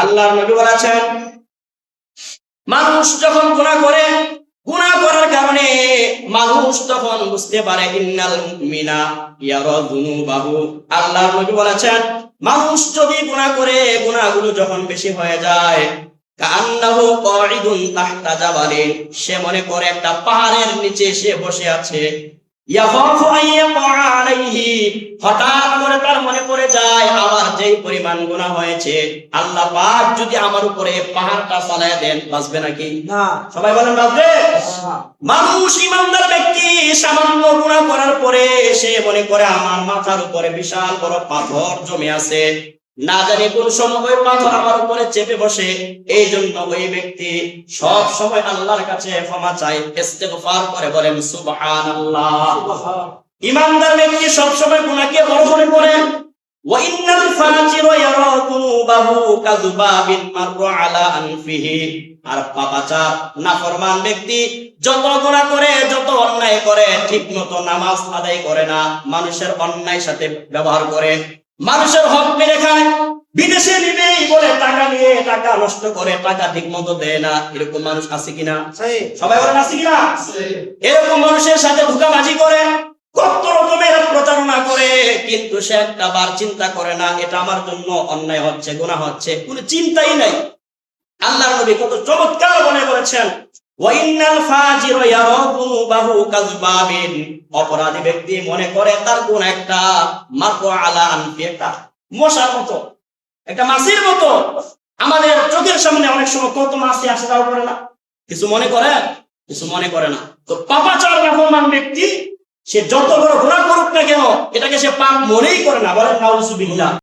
আল্লাহর নবী বলেছেন, মানুষ যখন গুণা করে, গুনাহ করার কারণে মানুষ তখন বুঝতে পারে, ইন্নাল মুমিনা ইয়ারা যুনুবাহু। আল্লাহর নবী বলেছেন, মানুষ যদি গুনাহ করে, গুনাহগুলো যখন বেশি হয়ে যায় কান্নাহু কাঈদুন তাহতা জাবালিন। সে মনে করে, একটা পাহাড়ের নিচে সে বসে আছে। হঠাৎ করে তার মনে পড়ে যায় আমার যেই পরিমাণ গুনাহ হয়েছে আল্লাহ পাক যদি আমার উপরে পাহাড়টা চালায় দেন বাঁচবে নাকি? না। সবাই বলেন বাঁচবে? মানুষ ইমানদার ব্যক্তি সামান্য গুনাহ করার পরে সে মনে করে আমার মাথার উপরে বিশাল বড় পাথর জমে আছে। না জানি কোন সময় পাথর আমার উপরে চেপে বসে এই জন্য ওই ব্যক্তি সব সময় আল্লাহর কাছে ক্ষমা চায়, ইস্তেগফার করে, বলেন সুবহানাল্লাহ। ইমানদার ব্যক্তি সব সময় গুনাহকে বড় করে ওয়া ইন্নাল ফাজিরা ইয়ারা যুনুবাহু কাযুবাবিন মাররা আলা আনফিহি। আর পাপাচার, নাফরমান ব্যক্তি যত গুনাহ করে, যত অন্যায় করে ঠিক মতো নামাজ আদায় করে না, মানুষের অন্যায় সাথে ব্যবহার করে। মানুষের হক মেরে খায় বিদেশে নিবেই বলে টাকা নিয়ে টাকা নষ্ট করে টাকা ঠিক মতো দেয় না। এরকম মানুষ আছে কিনা? সবাই বলেন আছে কিনা? এরকম মানুষের সাথে ধোকাবাজি করে কত রকমের প্রতারণা করে কিন্তু সে একটা বার চিন্তা করে না এটা আমার জন্য অন্যায় হচ্ছে গুনাহ হচ্ছে কোনো চিন্তাই নাই। আল্লাহ নবী কত চমৎকার বলে বলেছেন অপরাধী ব্যক্তি মনে করে তার কোন একটা মারকু আলা একটা। মশার মতো, একটা মাছির মতো। আমাদের চোখের সামনে অনেক সময় কত মাসি আসে তাও করে না। কিছু মনে করে, কিছু মনে করে না। তো পাপা পাপাচার নাফরমান ব্যক্তি, সে যত বড় গুনাহ করুক না কেন, এটাকে সে পাপ মনেই করে না। বলেন, নাউজুবিল্লাহ।